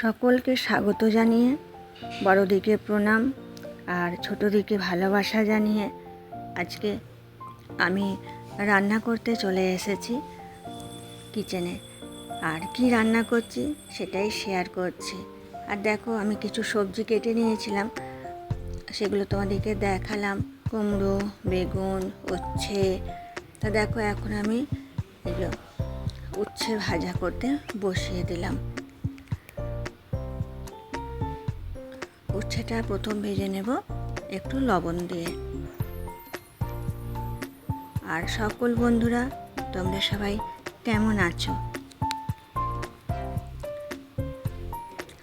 সকলকে স্বাগত জানিয়ে, বড়দিকে প্রণাম আর ছোটোদিকে ভালোবাসা জানিয়ে আজকে আমি রান্না করতে চলে এসেছি কিচেনে। আর কি রান্না করছি সেটাই শেয়ার করছি। আর দেখো, আমি কিছু সবজি কেটে নিয়েছিলাম, সেগুলো তোমাদেরকে দেখালাম। কুমড়ো, বেগুন, উচ্ছে। তা দেখো, এখন আমি উচ্ছে ভাজা করতে বসিয়ে দিলাম। উচ্ছেটা প্রথম ভেজে নেব একটু লবণ দিয়ে। আর সকল বন্ধুরা, তোমরা সবাই কেমন আছো?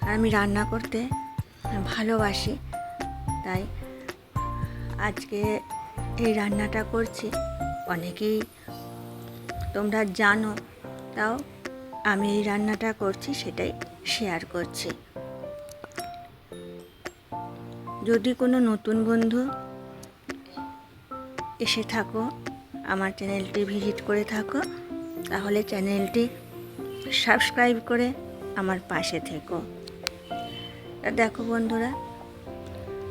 আর আমি রান্না করতে ভালোবাসি, তাই আজকে এই রান্নাটা করছি। অনেকেই তোমরা জানো, তাও আমি এই রান্নাটা করছি, সেটাই শেয়ার করছি। যদি কোনো নতুন বন্ধু এসে থাকো, আমার চ্যানেলটি ভিজিট করে থাকো, তাহলে চ্যানেলটি সাবস্ক্রাইব করে আমার পাশে থেকো। দেখো বন্ধুরা,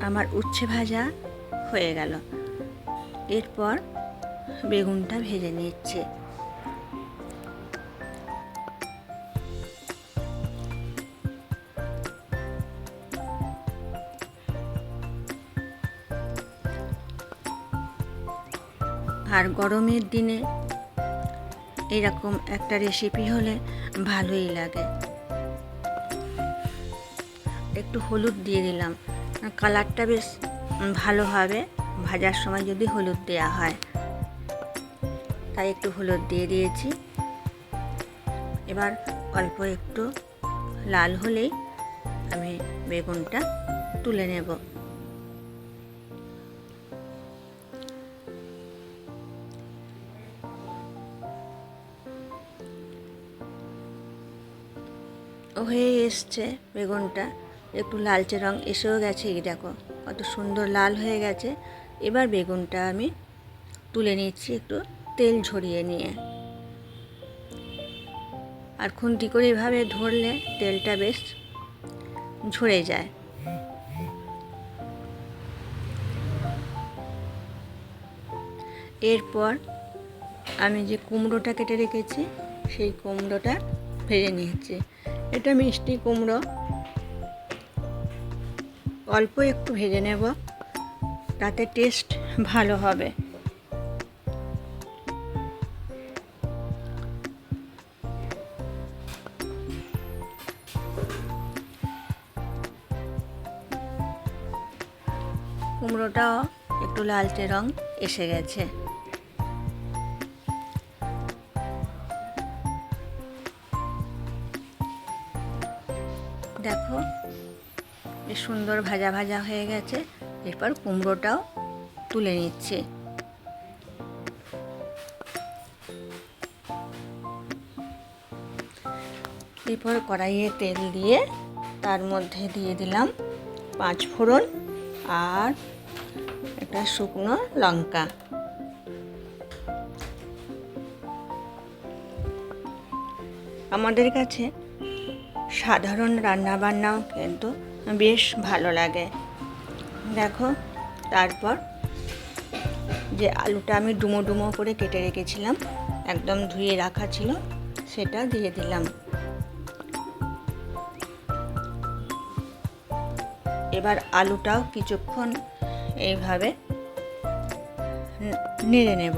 আমার উচ্ছে ভাজা হয়ে গেল। এরপর বেগুনটা ভেজে নিচ্ছে। আর গরমের দিনে এরকম একটা রেসিপি হলে ভালোই লাগে। একটু হলুদ দিয়ে দিলাম। কালারটা বেশ ভালো হবে। ভাজার সময় যদি হলুদ দেওয়া হয়। তাই একটু হলুদ দিয়ে দিয়েছি। এবার অল্প একটু লাল হলেই আমি বেগুনটা তুলে নেব। হয়ে এসছে বেগুনটা। একটু লালচে রং এসেও গেছে, এই দেখো। কত সুন্দর লাল হয়ে গেছে। এবার বেগুনটা আমি তুলে নিচ্ছি একটু তেল ঝরিয়ে নিয়ে। আর খুন্তি করে এভাবে ধরলে তেলটা বেশ ঝরে যায়। এরপর আমি যে কুমড়োটা কেটে রেখেছি, সেই কুমড়োটা ভেজে নিয়েছি এটা মিষ্টি কুমড়ো। অল্প একটু ভেজে নেব, তাতে টেস্ট ভালো হবে। কুমড়োটাও একটু লালচে রং এসে গেছে। সুন্দর ভাজা ভাজা হয়ে গেছে। এরপর কুমড়োটাও তুলে নিচ্ছে। এরপর কড়াইয়ে তেল দিয়ে তার মধ্যে দিয়ে দিলাম পাঁচ ফোড়ন আর একটা শুকনো লঙ্কা। আমাদের কাছে সাধারণ রান্নাবান্নাও কিন্তু বেশ ভালো লাগে। দেখো, তারপর যে আলুটা আমি ডুমো ডুমো করে কেটে রেখেছিলাম, একদম ধুয়ে রাখা ছিল, সেটা দিয়ে দিলাম। এবার আলুটাও কিছুক্ষণ এইভাবে নেড়ে নেব।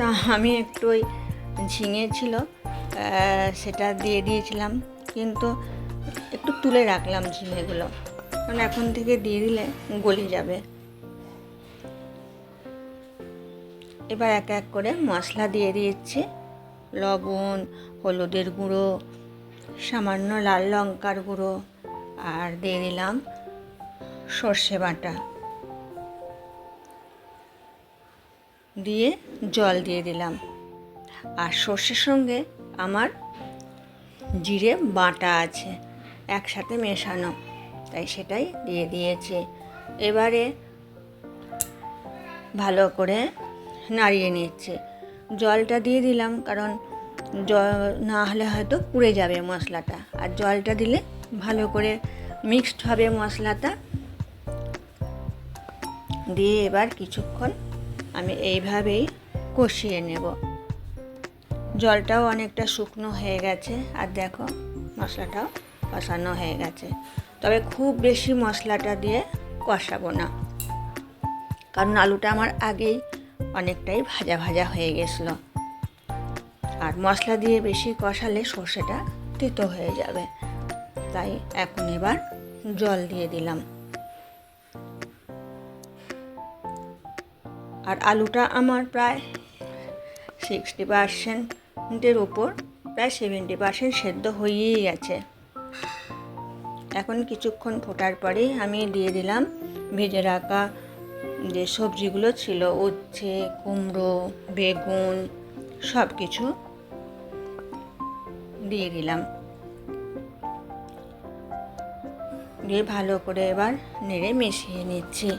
তা আমি একটু ওই ঝিঙে ছিল সেটা দিয়ে দিয়েছিলাম, কিন্তু একটু তুলে রাখলাম ঝিঙেগুলো। কারণ এখন থেকে দিয়ে দিলে গলে যাবে। এবার এক এক করে মশলা দিয়ে দিয়েছি। লবণ, হলুদের গুঁড়ো, সামান্য লাল লঙ্কার গুঁড়ো, আর দিয়ে দিলাম সর্ষে বাটা। দিয়ে জল দিয়ে দিলাম। আর সর্ষের সঙ্গে আমার জিরে বাটা আছে, একসাথে মেশানো, তাই সেটাই দিয়ে দিয়েছি। এবারে ভালো করে নাড়িয়ে নিচ্ছে। জলটা দিয়ে দিলাম কারণ জল না হলে হয়তো পুড়ে যাবে মশলাটা। আর জলটা দিলে ভালো করে মিক্সড হবে মশলাটা। দিয়ে এবার কিছুক্ষণ আমি এইভাবেই কষিয়ে নেব। জলটাও অনেকটা শুকনো হয়ে গেছে, আর দেখো মশলাটাও কষানো হয়ে গেছে। তবে খুব বেশি মশলাটা দিয়ে কষাবো না, কারণ আলুটা আমার আগেই অনেকটাই ভাজা ভাজা হয়ে গেছিল। আর মশলা দিয়ে বেশি কষালে সর্ষেটা তেতো হয়ে যাবে। তাই এখন এবার জল দিয়ে দিলাম। আর আলুটা আমার প্রায় সিক্সটি পার্সেন্টের ওপর, প্রায় সেভেন্টি পার্সেন্ট সেদ্ধ হয়েই গেছে। এখন কিছুক্ষণ ফোটার পরেই আমি দিয়ে দিলাম ভেজে রাখা যে সবজিগুলো ছিল, উচ্ছে, কুমড়ো, বেগুন সব কিছু দিয়ে দিলাম। দিয়ে ভালো করে এবার নেড়ে মিশিয়ে নিচ্ছি।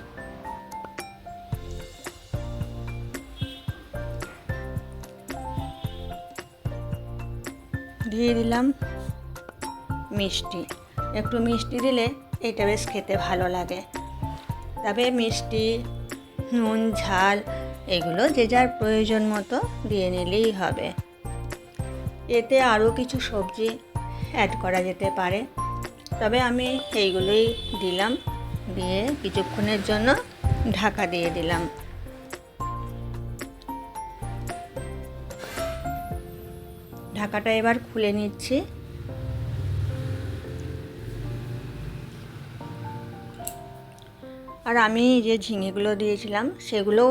দিয়ে দিলাম মিষ্টি। একটু মিষ্টি দিলে এটা বেশ খেতে ভালো লাগে। তবে মিষ্টি, নুন, ঝাল এগুলো যে যার প্রয়োজন মতো দিয়ে নিলেই হবে। এতে আরও কিছু সবজি অ্যাড করা যেতে পারে। তবে আমি এইগুলোই দিলাম। দিয়ে কিছুক্ষণের জন্য ঢাকা দিয়ে দিলাম। ঢাকাটা এবার খুলে নিচ্ছি। আর আমি যে ঝিঙেগুলো দিয়েছিলাম, সেগুলো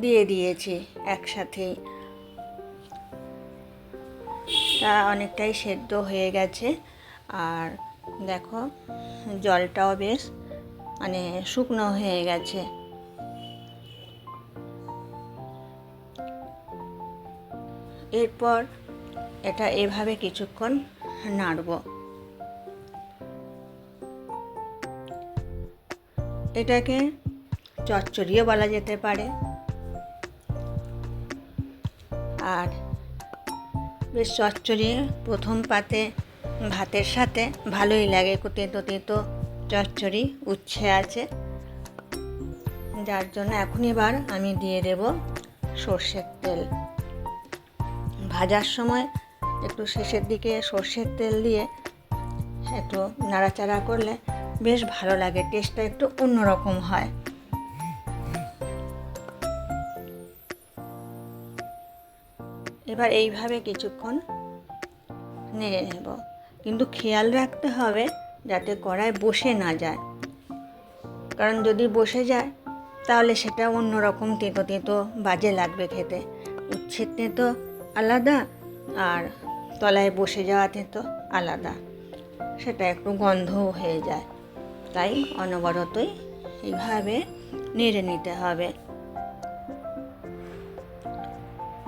দিয়ে দিয়েছি একসাথে। তা অনেকটাই সেদ্ধ হয়ে গেছে। আর দেখো, জলটাও বেশ মানে শুকনো হয়ে গেছে। এরপর এটা এভাবে কিছুক্ষণ নাড়ব। এটাকে চচ্চড়িও বলা যেতে পারে। আর বেশ চচ্চড়ি প্রথম পাতে ভাতের সাথে ভালোই লাগে তেতো তেতো চচ্চড়ি উচ্ছে আছে। যার জন্য এখন এবার আমি দিয়ে দেব সর্ষের তেল। ভাজার সময় একটু শেষের দিকে সর্ষের তেল দিয়ে একটু নাড়াচাড়া করলে বেশ ভালো লাগে, টেস্টটা একটু অন্যরকম হয়। এবার এইভাবে কিছুক্ষণ নেড়ে নেব। কিন্তু খেয়াল রাখতে হবে যাতে কড়াই বসে না যায়। কারণ যদি বসে যায়, তাহলে সেটা অন্যরকম তেঁতো তেঁতো বাজে লাগবে খেতে। উচ্ছের তেঁতো আলাদা আর তলায় বসে যাওয়া তো আলাদা। সেটা একটু গন্ধও হয়ে যায়। তাই অনবরতই এইভাবে নেড়ে নিতে হবে।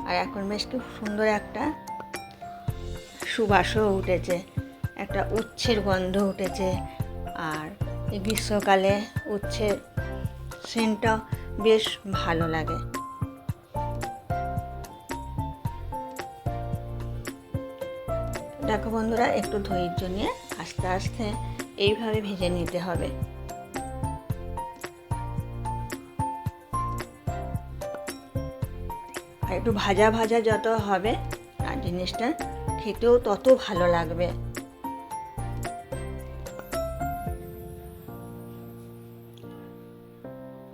আর এখন বেশ খুব সুন্দর একটা সুবাসও উঠেছে। একটা উচ্ছের গন্ধ উঠেছে। আর গ্রীষ্মকালে উচ্ছের সেন্টটা বেশ ভালো লাগে। দেখো বন্ধুরা, একটু ধৈর্য নিয়ে আস্তে আস্তে এইভাবে ভেজে নিতে হবে। আর একটু ভাজা ভাজা যত হবে, আর জিনিসটা খেতেও তত ভালো লাগবে।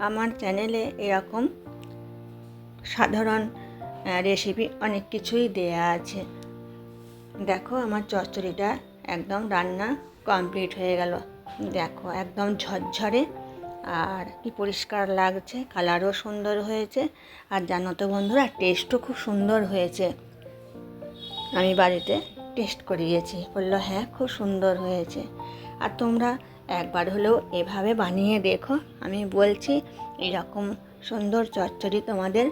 আমার চ্যানেলে এরকম সাধারণ রেসিপি অনেক কিছুই দেয়া আছে। দেখো আমার চচ্চড়িটা একদম রান্না কমপ্লিট হয়ে গেল। দেখো একদম ঝরঝরে। আর কি পরিষ্কার লাগছে, কালারও সুন্দর হয়েছে। আর জানো তো বন্ধুরা টেস্টও খুব সুন্দর হয়েছে। আমি বাড়িতে টেস্ট করিয়েছি। বলল হ্যাঁ খুব সুন্দর হয়েছে। আর তোমরা একবার হলেও এভাবে বানিয়ে দেখো। আমি বলছি, এরকম সুন্দর চচ্চড়ি তোমাদের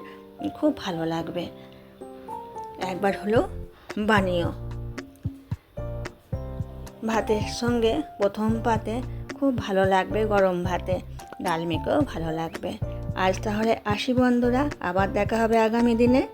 খুব ভালো লাগবে। একবার হলেও বানিও। ভাতের সঙ্গে প্রথম পাতে খুব ভালো লাগবে গরম ভাতে। ডালমিকেও ভালো লাগবে। আজ তাহলে আসি বন্ধুরা, আবার দেখা হবে আগামী দিনে।